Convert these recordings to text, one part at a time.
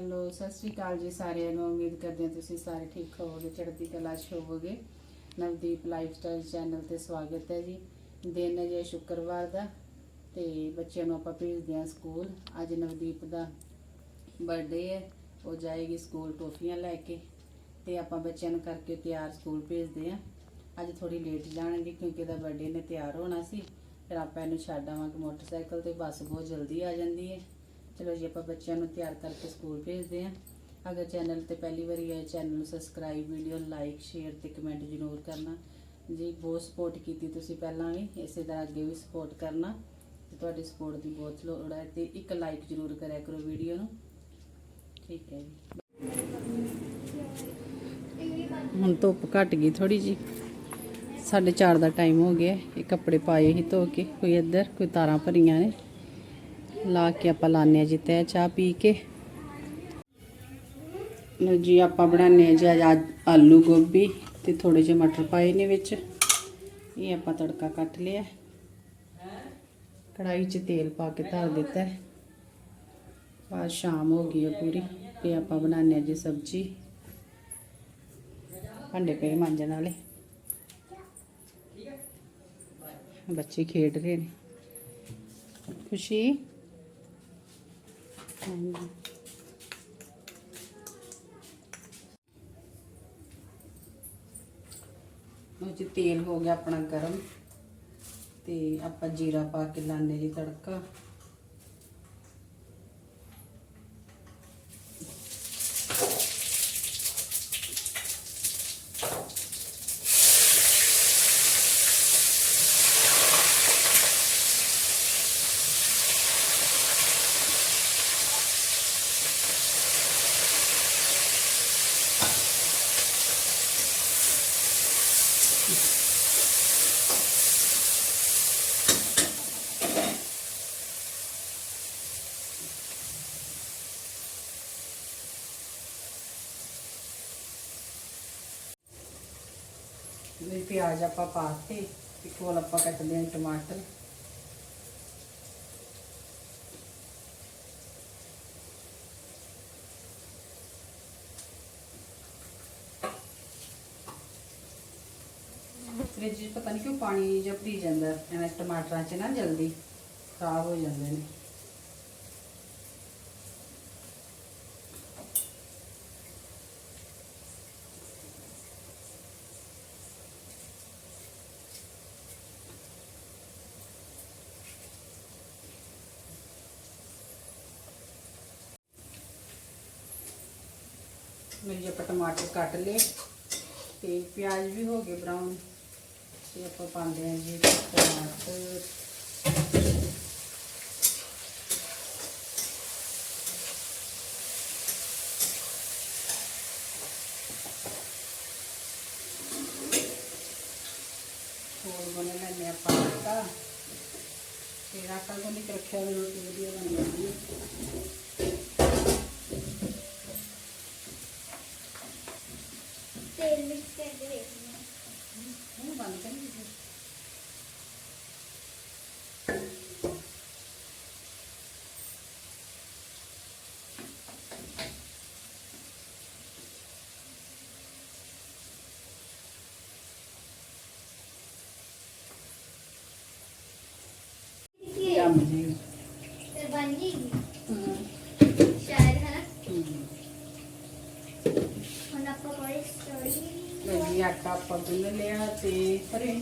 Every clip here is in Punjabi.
ਹੈਲੋ, ਸਤਿ ਸ਼੍ਰੀ ਅਕਾਲ ਜੀ ਸਾਰਿਆਂ ਨੂੰ। ਉਮੀਦ ਕਰਦੇ ਹਾਂ ਤੁਸੀਂ ਸਾਰੇ ਠੀਕ ਹੋਵੋਗੇ, ਚੜ੍ਹਦੀ ਕਲਾ 'ਚ ਹੋਵੋਗੇ। ਨਵਦੀਪ ਲਾਈਫਸਟਾਈਲ ਚੈਨਲ ਤੇ ਸਵਾਗਤ ਹੈ ਜੀ। ਦਿਨ ਹੈ ਜੇ ਸ਼ੁੱਕਰਵਾਰ ਦਾ ਤੇ ਬੱਚਿਆਂ ਨੂੰ ਆਪਾਂ ਭੇਜਦੇ ਹਾਂ ਸਕੂਲ। ਅੱਜ ਨਵਦੀਪ ਦਾ ਬਰਥਡੇ ਹੈ, ਉਹ ਜਾਏਗੀ ਸਕੂਲ ਟੋਫੀਆਂ ਲੈ ਕੇ ਤੇ ਆਪਾਂ ਬੱਚਿਆਂ ਨੂੰ ਕਰਕੇ ਤਿਆਰ ਸਕੂਲ ਭੇਜਦੇ ਹਾਂ। ਅੱਜ ਥੋੜੀ ਲੇਟ ਜਾਣਗੇ ਕਿਉਂਕਿ ਇਹਦਾ ਬਰਥਡੇ ਨੇ ਤਿਆਰ ਹੋਣਾ ਸੀ। ਫਿਰ ਆਪਾਂ ਇਹਨੂੰ ਛੱਡ ਆਵਾਂਗੇ, ਮੋਟਰਸਾਈਕਲ ਤੇ, ਬੱਸ ਬਹੁਤ ਜਲਦੀ ਆ ਜਾਂਦੀ ਹੈ। ਚਲੋ ਜੀ, ਆਪਾਂ ਬੱਚਿਆਂ ਨੂੰ ਤਿਆਰ ਕਰਕੇ ਸਕੂਲ ਭੇਜਦੇ ਹਾਂ। ਅਗਰ ਚੈਨਲ ਤੇ ਪਹਿਲੀ ਵਾਰੀ ਆਏ ਚੈਨਲ ਨੂੰ ਸਬਸਕ੍ਰਾਈਬ ਵੀਡੀਓ ਲਾਈਕ ਸ਼ੇਅਰ ਤੇ ਕਮੈਂਟ ਜ਼ਰੂਰ ਕਰਨਾ। ਜੀ, ਬਹੁਤ ਸਪੋਰਟ ਕੀਤੀ ਤੁਸੀਂ ਪਹਿਲਾਂ ਵੀ, ਇਸੇ ਤਰ੍ਹਾਂ ਅੱਗੇ ਵੀ ਸਪੋਰਟ ਕਰਨਾ। ਤੇ ਤੁਹਾਡੀ ਸਪੋਰਟ ਦੀ ਬਹੁਤ ਲੋੜ ਹੈ ਤੇ ਇੱਕ ਲਾਈਕ ਜ਼ਰੂਰ ਕਰਿਆ ਕਰੋ ਵੀਡੀਓ ਨੂੰ। ਠੀਕ ਹੈ ਜੀ। ਹੁਣ ਧੁੱਪ ਘਟ ਗਈ ਥੋੜੀ ਜੀ 4:30 ਦਾ ਟਾਈਮ ਹੋ ਗਿਆ। ਇਹ ਕੱਪੜੇ ਪਾਏ ਹੀ ਧੋ ਕੇ, ਕੋਈ ਇੱਧਰ, ਕੋਈ ਤਾਰਾਂ ਭਰੀਆਂ ਨੇ। ਲਾ ਕੇ ਆਪਾਂ ਲਾਣੇ ਆ ਜੀ ਤੈ ਚਾਹ ਪੀ ਕੇ। ਲਓ ਜੀ, ਆਪਾਂ ਬਣਾਉਂਦੇ ਆ ਜੀ ਅੱਜ ਆਲੂ ਗੋਭੀ ਤੇ ਥੋੜੇ ਜਿਹੇ ਮਟਰ ਪਾਏ ਨੇ ਵਿੱਚ। ਇਹ ਆਪਾਂ ਤੜਕਾ ਕੱਟ ਲਿਆ। ਕੜਾਈ 'ਚ ਤੇਲ ਪਾ ਕੇ ਧਰ ਦਿੱਤਾ ਹੈ। ਬਾਅਦ ਸ਼ਾਮ ਹੋ ਗਈ ਹੈ ਪੂਰੀ, ਤੇ ਆਪਾਂ ਬਣਾਉਂਦੇ ਆ ਜੀ ਸਬਜ਼ੀ। ਭਾਂਡੇ ਪਏ ਮਾਂਜਣ ਵਾਲੇ। ਬੱਚੇ ਖੇਡ ਰਹੇ ਨੇ। ਖੁਸ਼ੀ? ਹਾਂਜੀ। ਉਹ ਜੀ, ਤੇਲ ਹੋ ਗਿਆ ਆਪਣਾ ਗਰਮ ਤੇ ਆਪਾਂ ਜੀਰਾ ਪਾ ਕੇ ਲਾਣੇ ਜੀ ਤੜਕਾ। ਵੀ ਪਿਆਜ਼ ਆਪਾਂ ਪਾਤੇ ਤੇ ਕੋਲ ਆਪਾਂ ਕੱਟਦੇ ਹਾਂ ਟਮਾਟਰ। ਫ੍ਰਿਜ 'ਚ ਪਤਾ ਨਹੀਂ ਕਿਉਂ ਪਾਣੀ ਜਿਹਾ ਭਰੀ ਜਾਂਦਾ, ਐਵੇਂ ਟਮਾਟਰਾਂ 'ਚ ਨਾ ਜਲਦੀ ਖਰਾਬ ਹੋ ਜਾਂਦੇ ਨੇ। ਮੇਰੇ ਆਪਾਂ ਟਮਾਟਰ ਕੱਟ ਲਏ ਤੇ ਪਿਆਜ਼ ਵੀ ਹੋ ਗਏ ਬਰਾਊਨ ਤੇ ਆਪਾਂ ਪਾਉਂਦੇ ਹਾਂ ਜੀ ਟਮਾਟਰ ਹੋਰ ਬਣੇ ਲੈਣੇ ਆਪਾਂ ਆਟਾ। ਤੇ ਆਟਾ ਗੁੰਨ ਕੇ ਰੱਖਿਆ ਹੋਇਆ ਰੋਟੀ ਵਧੀਆ ਬਣ ਜਾਂਦੀ ਹੈ। ਤੇਲ ਮਿਕਸ ਕਰਕੇ ਵੇਖਣਾ ਹੁਣ ਬੰਦ ਕਰੀ ਜੀ ਜੰਮ ਜੀ ਤੇ ਬਣ ਗਈ ਹੂੰ ਸ਼ਾਇਦ ਹੈ ਨਾ ਹੂੰ ਹੁਣ ਆਪਾਂ ਕੋਈ ਸਟੋਰੀ ਲੱਗੀ ਆਟਾ ਆਪਾਂ ਗੁੰਨ ਲਿਆ ਤੇ ਪਰੇ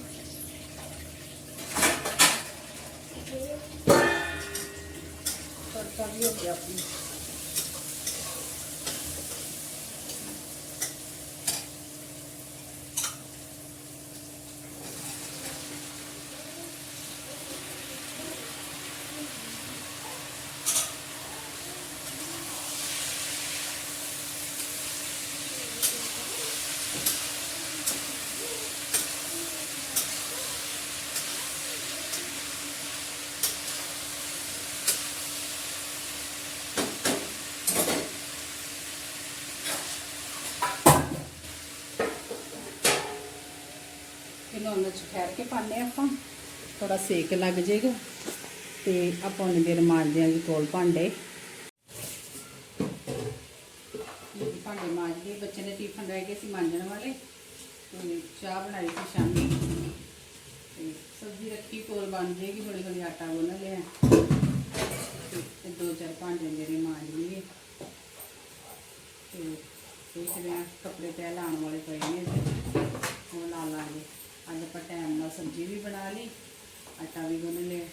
ਤੜਕਾ ਵੀ ਹੋ ਗਿਆ ਆਪਣੀ। ਇਹਨੂੰ ਉਹਨਾਂ ਚ ਠਹਿਰ ਕੇ ਪਾਣੇ ਆਪਾਂ। ਥੋੜਾ ਸੇਕ ਲੱਗ ਜਾਏਗਾ ਤੇ ਆਪਾਂ ਉਹਨੇ ਦੇਰ ਮਾਰਦੇ ਆਂ ਜੀ ਕੋਲ ਭਾਂਡੇ। ਭਾਂਡੇ ਮਾਂਜ ਲਏ ਬੱਚੇ ਨੇ ਟਿਫਨ ਰਹਿ ਗਏ ਸੀ ਮਾਂਜਣ ਵਾਲੇ। ਤੇ ਚਾਹ ਬਣਾਈ ਸੀ ਸ਼ਾਮੀ। ਤੇ ਸਬਜ਼ੀ ਰੱਖੀ, ਕੋਲ ਬਣ ਜਾਏਗੀ ਥੋੜੀ ਥੋੜੀ ਆਟਾ ਗੁੰਨ ਲਿਆ। ਤੇ ਤੇ ਦੋ ਚਾਰ ਭਾਂਡੇ ਮੇਰੇ ਮਾਂਜ ਲਈਏ। ਤੇ ਦੇਖਦੇ ਆ ਕੱਪੜੇ ਤੈ ਲਾਉਣ ਵਾਲੇ ਪਏ ਨੇ ਤੇ ਉਹ ਲਾ ਲਾਂਗੇ ਅੱਜ ਆਪਾਂ ਟਾਈਮ ਨਾਲ ਸਬਜ਼ੀ ਵੀ ਬਣਾ ਲਈ ਆਟਾ ਵੀ ਗੁੰਨ ਲਿਆ।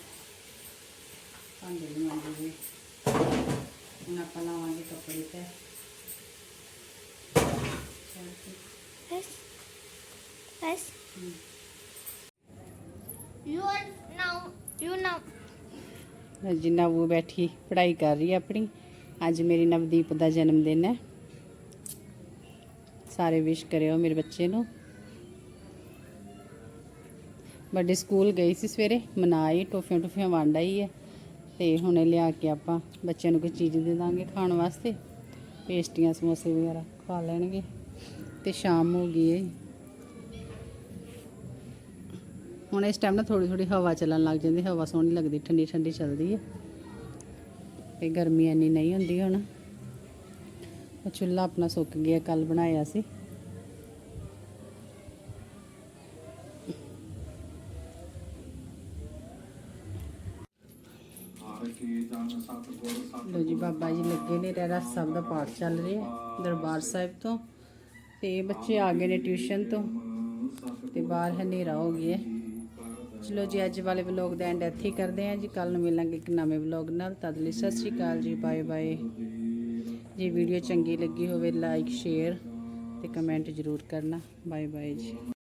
ਭਾਂਡੇ ਵੀ ਮਾਂਜ ਲਏ ਹੁਣ ਆਪਾਂ ਲਾਵਾਂਗੇ ਕੱਪੜੇ ਤੇ। Now. You now. ਅੱਜ ਨਵੂ ਬੈਠੀ ਪੜ੍ਹਾਈ ਕਰ ਰਹੀ ਹੈ ਆਪਣੀ। ਅੱਜ ਮੇਰੀ ਨਵਦੀਪ ਦਾ ਜਨਮ ਦਿਨ ਹੈ। ਸਾਰੇ ਵਿਸ਼ ਕਰਿਓ ਮੇਰੇ ਬੱਚੇ ਨੂੰ। ਵੱਡੇ ਸਕੂਲ ਗਈ ਸੀ ਸਵੇਰੇ, ਮਨਾਈ, ਟੋਫੀਆਂ ਟੋਫੀਆਂ ਵੰਡ ਆਈ ਹੈ ਤੇ ਹੁਣੇ ਲਿਆ ਕੇ ਆਪਾਂ ਬੱਚਿਆਂ ਨੂੰ ਕੋਈ ਚੀਜ਼ ਦੇ ਦਾਂਗੇ ਖਾਣ ਵਾਸਤੇ। ਪੇਸਟੀਆਂ, ਸਮੋਸੇ ਵਗੈਰਾ ਖਾ ਲੈਣਗੇ ਤੇ ਸ਼ਾਮ ਹੋ ਗਈ ਹੈ। ਹੁਣ ਇਸ ਟਾਈਮ ਨਾ ਥੋੜੀ ਥੋੜੀ ਹਵਾ ਚੱਲਣ ਲੱਗ ਜਾਂਦੀ, ਹਵਾ ਸੋਹਣੀ ਲੱਗਦੀ, ਠੰਡੀ ਠੰਡੀ ਚੱਲਦੀ ਹੈ ਤੇ ਗਰਮੀ ਇੰਨੀ ਨਹੀਂ ਹੁੰਦੀ ਹੁਣ। ਚੁੱਲ੍ਹਾ ਆਪਣਾ ਸੁੱਕ ਗਿਆ ਕੱਲ ਬਣਾਇਆ ਸੀ। ਲੋ ਜੀ, ਬਾਬਾ ਜੀ ਲੱਗੇ ਨੇ ਰਹਿਰਾਸ ਸਾਹਿਬ ਦਾ ਪਾਠ ਚੱਲ ਰਿਹਾ ਦਰਬਾਰ ਸਾਹਿਬ ਤੋਂ। ਤੇ ਬੱਚੇ ਆ ਗਏ ਨੇ ਟਿਊਸ਼ਨ ਤੋਂ, ਤੇ ਬਾਹਰ ਹਨੇਰਾ ਹੋ ਗਿਆ ਚਲੋ ਜੀ, ਅੱਜ ਵਾਲੇ ਵਲੌਗ ਦਾ ਐਂਡ ਇੱਥੇ ਹੀ ਕਰਦੇ ਹਾਂ ਜੀ। ਕੱਲ ਨੂੰ ਮਿਲਾਂਗੇ ਇੱਕ ਨਵੇਂ ਵਲੌਗ ਨਾਲ। ਤਦ ਲਈ ਸਤਿ ਸ਼੍ਰੀ ਅਕਾਲ ਜੀ, ਬਾਏ ਬਾਏ। ਜੇ ਵੀਡੀਓ ਚੰਗੀ ਲੱਗੀ ਹੋਵੇ ਲਾਈਕ ਸ਼ੇਅਰ ਤੇ ਕਮੈਂਟ ਜ਼ਰੂਰ ਕਰਨਾ। ਬਾਏ ਬਾਏ ਜੀ।